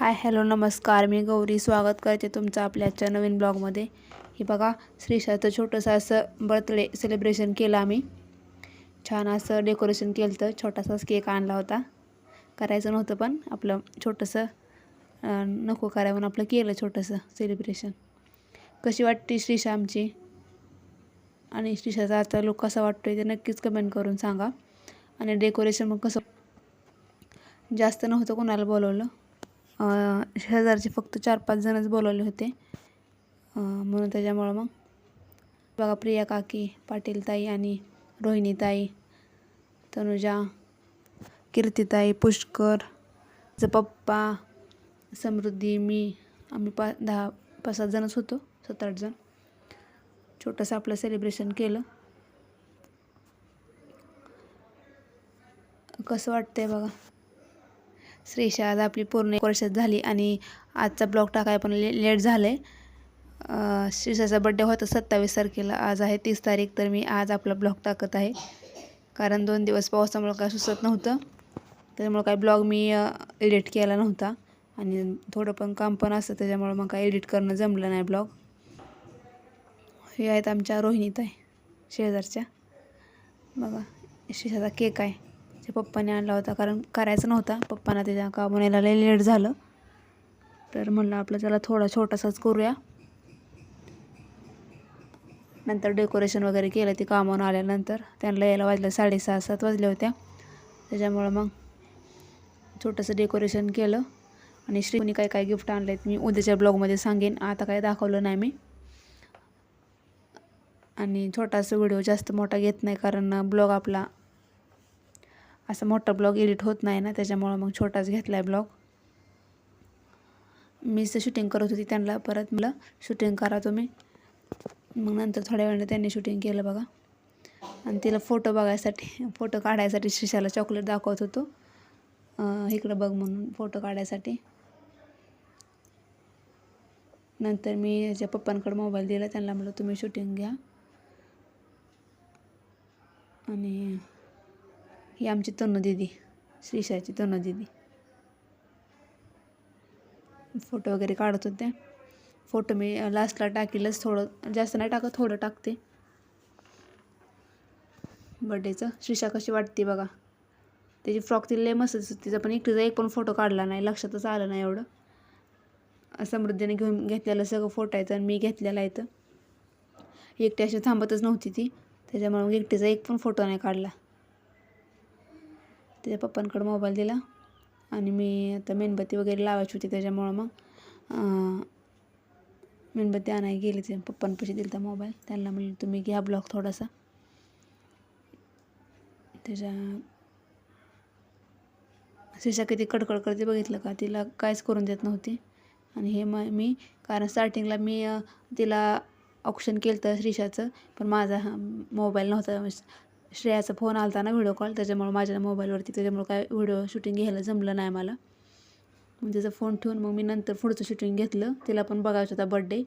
Hi hello नमस्कार. मी गौरी स्वागत करते तुमचं आपल्या आजच्या नवीन ब्लॉगमध्ये. हे बघा श्रीशाचं छोटंसं असं बर्थडे सेलिब्रेशन केलं आम्ही. छान असं डेकोरेशन केलं तर छोटासाच केक आणला होता. करायचं नव्हतं पण आपलं छोटंसं नको कराय म्हणून आपलं केलं छोटंसं सेलिब्रेशन कशी वाटते श्रीशा आमची? आणि श्रीशाचा आता लुक कसा वाटतोय ते नक्कीच कमेंट करून सांगा. आणि डेकोरेशन मग कसं? जास्त नव्हतं कोणाला बोलवलं. शेजारचे फक्त चार पाच जणच बोलवले होते. म्हणून त्याच्यामुळं मग. बघा प्रिया काकी पाटील ताई आणि रोहिणी ताई तनुजा कीर्तिताई पुष्कर ज पप्पा समृद्धी मी आम्ही पा दहा पाच सात जणच होतो सात आठ जण. छोटंसं आपलं सेलिब्रेशन केलं. कसं वाटतंय बघा. श्रीशा आज आपली पूर्ण एक वर्षात झाली आणि आजचा ब्लॉग टाकाय पण ले लेट झालं आहे श्रीशाचा बड्डे होता सत्तावीस तारखेला. आज आहे तीस तारीख तर मी आज आपला ब्लॉग टाकत आहे. कारण दोन दिवस पावसामुळं काय सुचत नव्हतं. त्याच्यामुळं काय ब्लॉग मी एडिट केला नव्हता. आणि थोडं पण काम पण असतं त्याच्यामुळं मग काय एडिट करणं जमलं नाही ब्लॉग. हे आहेत आमच्या रोहिणीत आहे शेजारच्या. बघा शिशाचा केक आहे. ते पप्पाने आणला होता कारण करायचा नव्हता. पप्पांना त्याच्या का यायला लय लेट झालं. तर म्हणलं आपलं त्याला थोडा छोटासाच करूया. नंतर डेकोरेशन वगैरे केलं ते कामावून आल्यानंतर त्यांना यायला वाजलं साडेसहा सात वाजल्या होत्या. त्याच्यामुळं मग छोटंसं डेकोरेशन केलं. आणि श्रीनी काय काय गिफ्ट आणलं आहेत मी उद्याच्या ब्लॉगमध्ये सांगेन. आता काय दाखवलं नाही मी. आणि छोटासा व्हिडिओ जास्त मोठा घेत नाही कारण ब्लॉग आपला असा मोठा ब्लॉग एडिट होत नाही ना त्याच्यामुळं मग छोटाच घेतला आहे ब्लॉग मीच शूटिंग करत होती त्यांना परत मला शूटिंग करा तुम्ही. मग नंतर थोड्या वेळाने त्यांनी शूटिंग केलं बघा. आणि तिला फोटो बघायसाठी फोटो काढायसाठी शिशाला चॉकलेट दाखवत होतो. इकडं बघ म्हणून फोटो काढायसाठी. नंतर मी याच्या पप्पांकडे मोबाईल दिला त्यांना म्हटलं तुम्ही शूटिंग घ्या. आणि ही आमची तनु दिदी श्रीशाची तनु दिदी. फोटो वगैरे काढत होते फोटो मी लास्टला टाकीलच थोडं जास्त नाही टाकत थोडं टाकते. बड्डेचं श्रीशा कशी वाटते बघा. त्याची फ्रॉक ती लय मस्त होती. तिचा पण एकटीचा एक पण फोटो काढला नाही. लक्षातच आलं नाही एवढं. समृद्धीने घेऊन घेतलेलं सगळं फोटो येतं आणि मी घेतलेला आहे एकटी अशी थांबतच नव्हती ती. त्याच्यामुळे एकटीचा एक पण फोटो नाही काढला. त्याच्या पप्पांकडं मोबाईल दिला. आणि मी आता मेणबत्ती वगैरे लावायची होती त्याच्यामुळं मग मेणबत्ती आणायला गेली ते. पप्पांपाशी दिला मोबाईल त्यांना म्हणलं तुम्ही घ्या ब्लॉग थोडासा. त्याच्या शिशा किती कडकड करते बघितलं का? तिला काहीच करून देत नव्हती. आणि हे मग मी कारण स्टार्टिंगला मी तिला ऑप्शन केलं तर श्रीशाचं पण माझा हा मोबाईल नव्हता. श्रेयाचा फोन आला होता ना व्हिडिओ कॉल त्याच्यामुळे माझ्या मोबाईलवरती त्याच्यामुळे काय व्हिडिओ शूटिंग घ्यायला जमलं नाही मला. मग त्याचा फोन ठेवून मग मी नंतर पुढचं शूटिंग घेतलं. तिला पण बघायचं होता बड्डे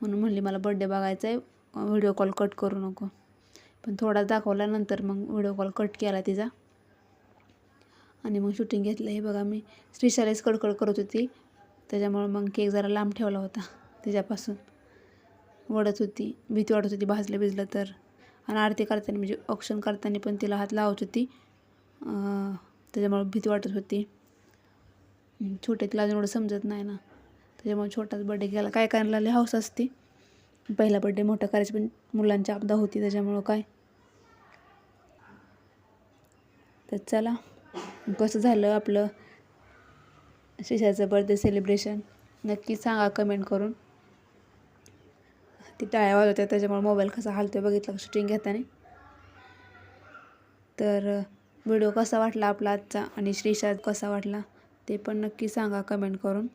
म्हणून म्हणली मला बड्डे बघायचा आहे. व्हिडिओ कॉल कट करू नको. पण थोडा दाखवला नंतर मग व्हिडिओ कॉल कट केला तिचा. आणि मग शूटिंग घेतलं. हे बघा मी श्रीशालाच कडकड करत होती. त्याच्यामुळं मग केक जरा लांब ठेवला होता. त्याच्यापासून. वडत होती. भीती वाटत होती भाजलं भिजलं तर. आणि आरती करताना म्हणजे ऑप्शन करताना पण तिला हात लावत होती. त्याच्यामुळे भीती वाटत होती. छोटे तिला अजून एवढं समजत नाही ना. त्याच्यामुळे छोटाच बड्डे गेला काय करायला लई हौस असते. पहिला बड्डे मोठा करायची पण मुलांची आपदा होती त्याच्यामुळं काय? तर चला. कसं झालं आपलं? शिशाचं बर्थडे सेलिब्रेशन नक्की सांगा कमेंट करून. ती टाळ्या वाजवत्या त्याच्यामुळे मोबाईल कसा हालतोय बघितलं शूटिंग घेताना. तर व्हिडिओ कसा वाटला आपला आजचा आणि श्रीशाद कसा वाटला ते पण नक्की सांगा कमेंट करून.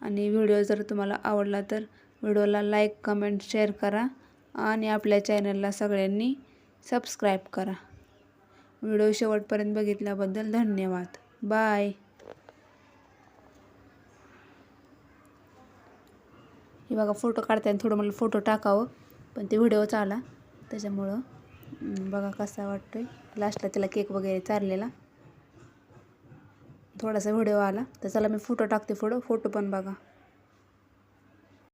आणि व्हिडिओ जर तुम्हाला आवडला तर व्हिडिओला लाईक कमेंट शेअर करा आणि आपल्या चॅनलला सगळ्यांनी सबस्क्राईब करा. व्हिडिओ शेवटपर्यंत बघितल्याबद्दल धन्यवाद. बाय बघा फोटो काढताना थोडं मला फोटो टाकावं. पण ते व्हिडिओच आला त्याच्यामुळं बघा कसा वाटतोय. लास्टला त्याला केक वगैरे चाललेला थोडासा व्हिडिओ आला. तर चला मी फोटो टाकते पुढं. फोटो पण बघा.